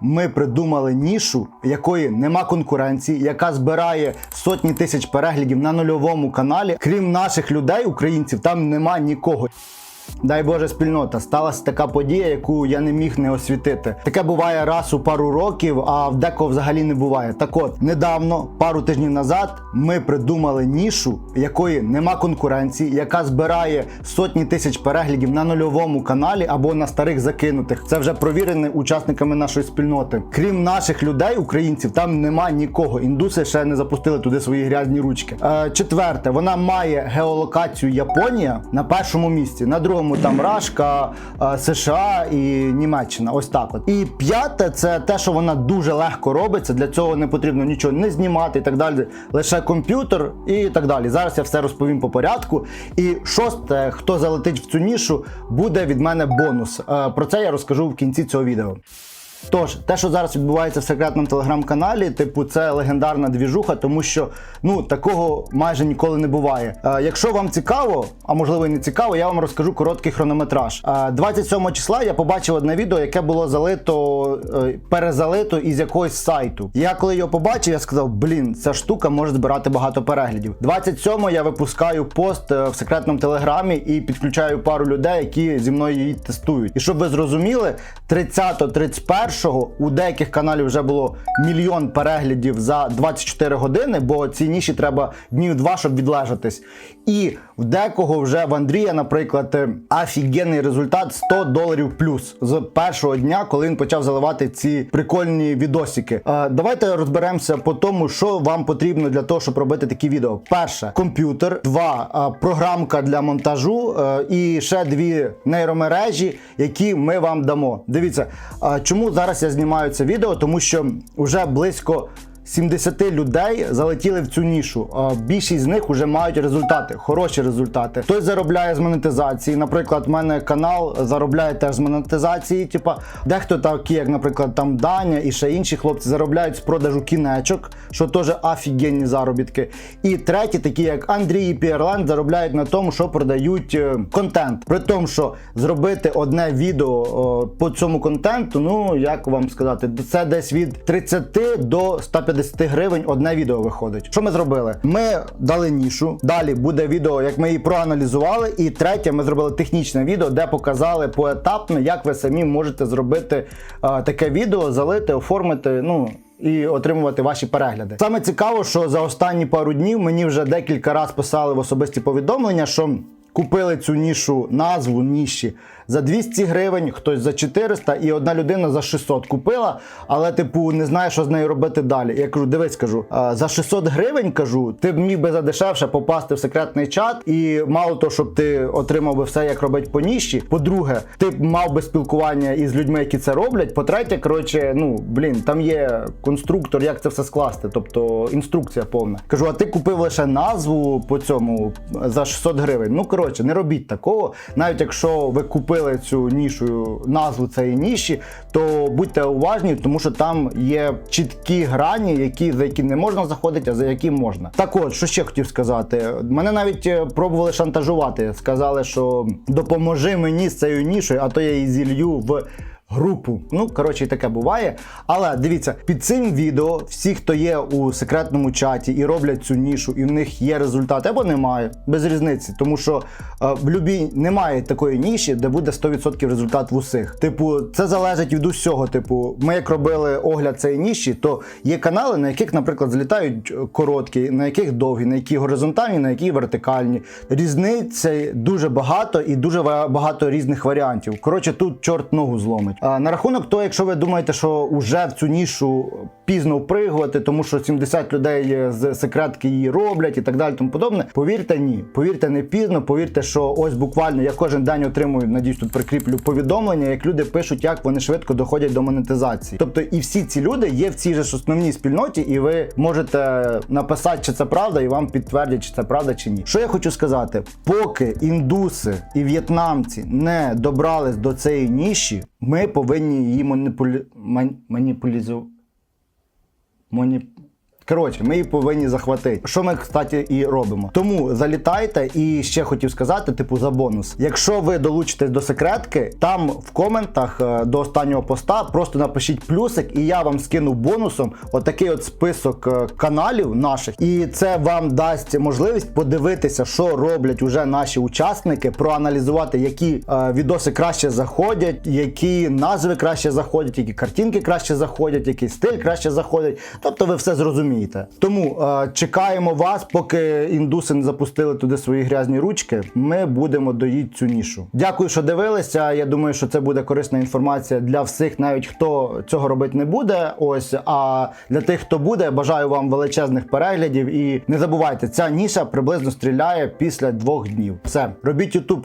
Ми придумали нішу, якої нема конкуренції, яка збирає сотні тисяч переглядів на нульовому каналі. Крім наших людей, українців, там нема нікого. Дай Боже, спільнота, сталася така подія, яку я не міг не освітити. Таке буває раз у пару років, а в декого взагалі не буває. Так от, недавно, пару тижнів назад, ми придумали нішу, якої нема конкуренції, яка збирає сотні тисяч переглядів на нульовому каналі або на старих закинутих. Це вже провірено учасниками нашої спільноти. Крім наших людей, українців, там нема нікого. Індуси ще не запустили туди свої грязні ручки. Е, четверте, вона має геолокацію Японія на першому місці, на другому там Рашка, е, США і Німеччина. Ось так от. І п'яте, це те, що вона дуже легко робиться. Для цього не потрібно нічого не знімати і так далі. Лише комп'ютер і так далі. Зараз я все розповім по порядку. І шосте, хто залетить в цю нішу, буде від мене бонус. Е, Про це я розкажу в кінці цього відео. Тож, те, що зараз відбувається в секретному телеграм-каналі, типу, це легендарна двіжуха, тому що ну такого майже ніколи не буває. Е, якщо вам цікаво, а можливо і не цікаво, я вам розкажу короткий хронометраж. Е, 27 числа я побачив одне відео, яке було залито, е, перезалито із якогось сайту. Я коли його побачив, я сказав: блін, ця штука може збирати багато переглядів. 27 я випускаю пост е, в секретному телеграмі і підключаю пару людей, які зі мною її тестують. І щоб ви зрозуміли, 30-31 у деяких каналів вже було мільйон переглядів за 24 години, бо ці ніші треба днів два, щоб відлежатись. І в декого вже в Андрія, наприклад, е, офігенний результат 100 доларів плюс з першого дня, коли він почав заливати ці прикольні відосики. Е, давайте розберемося по тому, що вам потрібно для того, щоб робити такі відео. Перше комп'ютер, два е, програмка для монтажу і ще дві нейромережі, які ми вам дамо. Дивіться, чому зараз я знімаю це відео, тому що вже близько. 70 людей залетіли в цю нішу. Більшість з них вже мають результати, хороші результати. Хтось заробляє з монетизації. Наприклад, в мене канал заробляє теж з монетизації. Типа, дехто такі, як, наприклад, там Даня і ще інші хлопці заробляють з продажу кінечок, що теж офігенні заробітки. І треті, такі як Андрій і Піерланд, заробляють на тому, що продають е, контент. При тому, що зробити одне відео по цьому контенту, ну як вам сказати, це десь від 30 до 150 гривень одне відео виходить. Що ми зробили? Ми дали нішу. Далі буде відео, як ми її проаналізували. І третє, ми зробили технічне відео, де показали поетапно, як ви самі можете зробити е, таке відео, залити, оформити. Ну і отримувати ваші перегляди. Саме цікаво, що за останні пару днів мені вже декілька разів писали в особисті повідомлення, що купили цю нішу, назву ніші за 200 гривень, хтось за 400 і одна людина за 600 купила, але типу не знає, що з нею робити далі. Я кажу, дивись, кажу, за 600 гривень кажу, ти б міг би за дешевше попасти в секретний чат, і мало того, щоб ти отримав би все, як робить по ніші. По-друге, ти б мав би спілкування із людьми, які це роблять. По-третє, коротше, ну блін, там є конструктор, як це все скласти, тобто інструкція повна. Кажу, а ти купив лише назву по цьому за 600 гривень. Ну коротше, не робіть такого. Навіть якщо ви купили цю нішу, назву цієї ніші, то будьте уважні, тому що там є чіткі грані, які за які не можна заходити, а за які можна. Так от, що ще хотів сказати, мене навіть е, пробували шантажувати. Сказали, що допоможи мені з цією нішою, а то я її зілью в групу. Ну, коротше, таке буває. Але дивіться, під цим відео всі, хто є у секретному чаті і роблять цю нішу, і в них є результат, або немає, без різниці. Тому що е, в любій немає такої ніші, де буде 100% результат в усіх. Типу, це залежить від усього. Типу, ми як робили огляд цієї ніші, то є канали, на яких, наприклад, злітають е, короткі, на яких довгі, на які горизонтальні, на які вертикальні. Різниці дуже багато і дуже багато різних варіантів. Коротше, тут чорт ногу зломить. На рахунок того, якщо ви думаєте, що вже в цю нішу пізно впригувати, тому що 70 людей з секретки її роблять і так далі, тому подобне. Повірте, ні. Повірте, не пізно. Повірте, що ось буквально я кожен день отримую, надіюсь, тут прикріплю повідомлення, як люди пишуть, як вони швидко доходять до монетизації. Тобто, і всі ці люди є в цій же основній спільноті, і ви можете написати, чи це правда, і вам підтвердять, чи це правда чи ні. Що я хочу сказати, поки індуси і в'єтнамці не добрались до цієї ніші, ми повинні її маніпулі... маніпулізувати. Моні... Коротше, ми її повинні захватити. Що ми, кстати, і робимо. Тому залітайте і ще хотів сказати, типу, за бонус. Якщо ви долучитесь до секретки, там в коментах е, до останнього поста просто напишіть плюсик, і я вам скину бонусом отакий от список е, каналів наших. І це вам дасть можливість подивитися, що роблять уже наші учасники, проаналізувати, які е, відоси краще заходять, які назви краще заходять, які картинки краще заходять, який стиль краще заходить. Тобто ви все зрозумієте. Тому е, чекаємо вас, поки індуси не запустили туди свої грязні ручки. Ми будемо доїти цю нішу. Дякую, що дивилися. Я думаю, що це буде корисна інформація для всіх, навіть хто цього робити не буде. Ось а для тих, хто буде, бажаю вам величезних переглядів. І не забувайте, ця ніша приблизно стріляє після двох днів. Все, робіть YouTube.